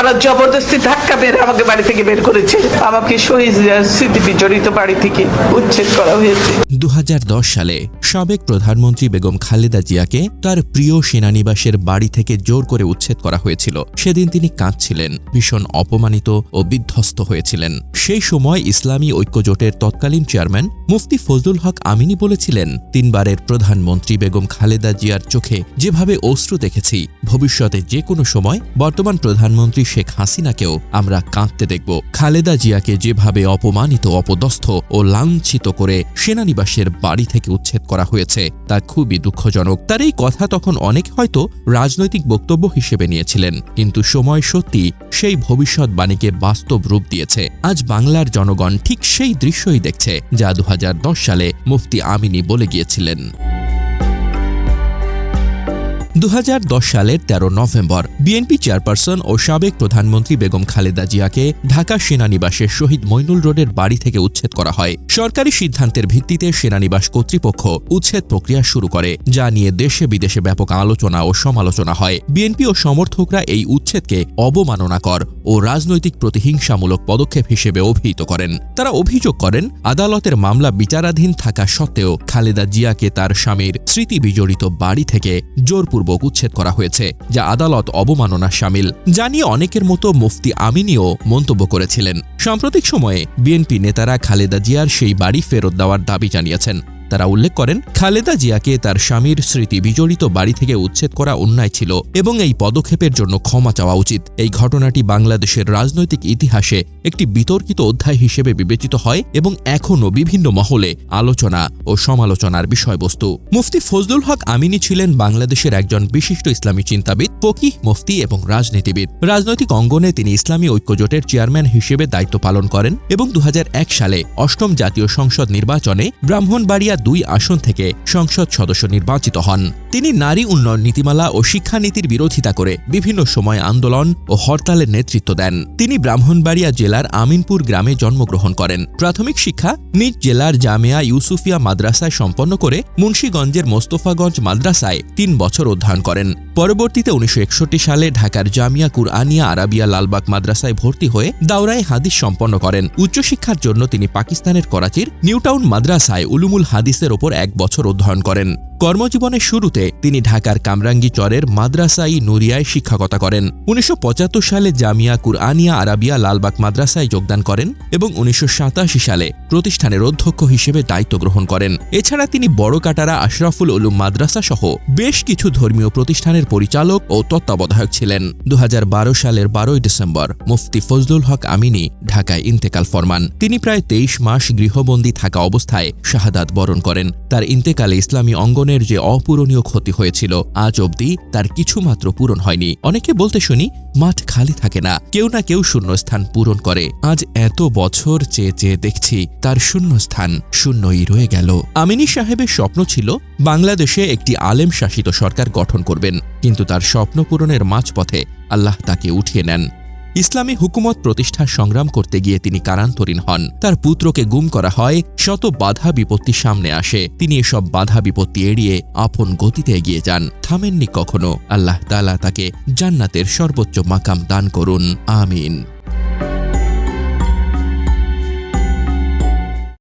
তারা জবরদস্তি ধাক্কা মেরে আমাকে বাড়ি থেকে বের করেছে। আমাকে শহীদ স্মৃতি বিজড়িত বাড়ি থেকে উচ্ছেদ করা হয়েছে। দু সালে সাবেক প্রধানমন্ত্রী বেগম খালেদা জিয়াকে তার প্রিয় সেনানিবাসের বাড়ি থেকে জোর করে উচ্ছেদ করা হয়েছিল। সেদিন তিনি কাঁদছিলেন, ভীষণ অপমানিত ও বিধ্বস্ত হয়েছিলেন। সেই সময় ইসলামী ঐক্যজোটের তৎকালীন চেয়ারম্যান মুফতি ফজলুল হক আমিনী বলেছিলেন, তিনবারের প্রধানমন্ত্রী বেগম খালেদা জিয়ার চোখে যেভাবে অশ্রু দেখেছি, ভবিষ্যতে যে কোনো সময় বর্তমান প্রধানমন্ত্রী শেখ হাসিনাকেও আমরা কাঁদতে দেখব। খালেদা জিয়াকে যেভাবে অপমানিত, অপদস্থ ও লাঞ্ছিত করে সেনানিবাসের বাড়ি থেকে উচ্ছেদ করা হয়েছে, তা খুবই দুঃখজনক। তার এই কথা তখন অনেক হয়তো রাজনৈতিক বক্তব্য হিসেবে নিয়েছিলেন, কিন্তু সময় সত্যি সেই ভবিষ্যৎ ভবিষ্যৎবাণীকে বাস্তব রূপ দিয়েছে। আজ বাংলার জনগণ ঠিক সেই দৃশ্যই দেখছে, যা দু হাজার দশ সালে মুফতি আমিনী বলে গিয়েছিলেন। দু হাজার দশ সালের ১৩ নভেম্বর, বিএনপি চেয়ারপারসন ও সাবেক প্রধানমন্ত্রী বেগম খালেদা জিয়াকে ঢাকা সেনানিবাসের শহীদ মইনুল রোডের বাড়ি থেকে উচ্ছেদ করা হয়। সরকারি সিদ্ধান্তের ভিত্তিতে সেনানিবাস কর্তৃপক্ষ উচ্ছেদ প্রক্রিয়া শুরু করে, যা নিয়ে দেশে বিদেশে ব্যাপক আলোচনা ও সমালোচনা হয়। বিএনপি ও সমর্থকরা এই উচ্ছেদকে অবমাননাকর ও রাজনৈতিক প্রতিহিংসামূলক পদক্ষেপ হিসেবে অভিহিত করেন। তারা অভিযোগ করেন, আদালতের মামলা বিচারাধীন থাকা সত্ত্বেও খালেদা জিয়াকে তার স্বামীর স্মৃতি বিজড়িত বাড়ি থেকে জোরপূর্বক উচ্ছেদ করা হয়েছে, যা আদালত অবমাননা সামিল। জানিয়ে অনেকের মতো মুফতি আমিনিও মন্তব্য করেছিলেন। সাম্প্রতিক সময়ে বিএনপি নেতারা খালেদা জিয়ার সেই বাড়ি ফেরত দেওয়ার দাবি জানিয়েছেন। তারা উল্লেখ করেন, খালেদা জিয়াকে তার স্বামীর স্মৃতি বিজড়িত বাড়ি থেকে উচ্ছেদ করা অন্যায় ছিল এবং এই পদক্ষেপের জন্য ক্ষমা চাওয়া উচিত। এই ঘটনাটি বাংলাদেশের রাজনৈতিক ইতিহাসে একটি বিতর্কিত অধ্যায় হিসেবে বিবেচিত হয় এবং এখনও বিভিন্ন মহলে আলোচনা ও সমালোচনার বিষয়বস্তু। মুফতি ফজলুল হক আমিনী ছিলেন বাংলাদেশের একজন বিশিষ্ট ইসলামী চিন্তাবিদ, ফকিহ, মুফতি এবং রাজনীতিবিদ। রাজনৈতিক অঙ্গনে তিনি ইসলামী ঐক্যজোটের চেয়ারম্যান হিসেবে দায়িত্ব পালন করেন এবং দু হাজার এক সালে অষ্টম জাতীয় সংসদ নির্বাচনে ব্রাহ্মণবাড়িয়া দুই আসন থেকে সংসদ সদস্য নির্বাচিত হন। তিনি নারী উন্নয়ন নীতিমালা ও শিক্ষানীতির বিরোধিতা করে বিভিন্ন সময় আন্দোলন ও হরতালের নেতৃত্ব দেন। তিনি ব্রাহ্মণবাড়িয়া জেলার আমিনপুর গ্রামে জন্মগ্রহণ করেন। প্রাথমিক শিক্ষা নিজ জেলার জামেয়া ইউসুফিয়া মাদ্রাসায় সম্পন্ন করে মুন্সীগঞ্জের মোস্তফাগঞ্জ মাদ্রাসায় তিন বছর অধ্যয়ন করেন। পরবর্তীতে উনিশশো একষট্টি সালে ঢাকার জামিয়া কুরআনিয়া আরাবিয়া লালবাগ মাদ্রাসায় ভর্তি হয়ে দাওরায় হাদিস সম্পন্ন করেন। উচ্চশিক্ষার জন্য তিনি পাকিস্তানের করাচির নিউটাউন মাদ্রাসায় উলুমুল হাদিসের ওপর এক বছর অধ্যয়ন করেন। কর্মজীবনের শুরুতে তিনি ঢাকার কামরাঙ্গী চরের মাদ্রাসাই নুরিয়ায় শিক্ষকতা করেন। উনিশশো সালে জামিয়া কুরআনিয়া আরাবিয়া লালবাগ মাদ্রাসায় যোগদান করেন এবং উনিশশো সালে প্রতিষ্ঠানের অধ্যক্ষ হিসেবে দায়িত্ব গ্রহণ করেন। এছাড়া তিনি বড় কাটারা আশরাফুল উলুম মাদ্রাসা সহ বেশ কিছু ধর্মীয় প্রতিষ্ঠানের পরিচালক ও তত্ত্বাবধায়ক ছিলেন। দু হাজার বারো সালের বারোই ডিসেম্বর মুফতি ফজলুল হক আমিনী ঢাকায় ইন্তেকাল ফরমান। তিনি প্রায় তেইশ মাস গৃহবন্দী থাকা অবস্থায় শাহাদাত বরণ করেন। তার ইন্তেকালে ইসলামী অঙ্গনের যে অপূরণীয় ক্ষতি হয়েছিল, আজ অবধি তার কিছুমাত্র পূরণ হয়নি। অনেকে বলতে শুনি, মাঠ খালি থাকে না, কেউ না কেউ শূন্যস্থান পূরণ করে। আজ এত বছর চেয়ে চেয়ে দেখছি, তার শূন্যস্থান শূন্যই রয়ে গেল। আমিনী সাহেবের স্বপ্ন ছিল, বাংলাদেশে একটি আলেম শাসিত সরকার গঠন করবেন। কিন্তু তার স্বপ্ন পূরণের মাঝপথে আল্লাহ তাকে উঠিয়ে নেন। ইসলামী হুকুমত প্রতিষ্ঠার সংগ্রাম করতে গিয়ে তিনি কারান্তরীণ হন। তার পুত্রকে গুম করা হয়, শত বাধা বিপত্তি সামনে আসে। তিনি এসব বাধা বিপত্তি এড়িয়ে আপন গতিতে এগিয়ে যান। থামেননি কখনো। আল্লাহ তালা তাকে জান্নাতের সর্বোচ্চ মাকাম দান করুন। আমিন।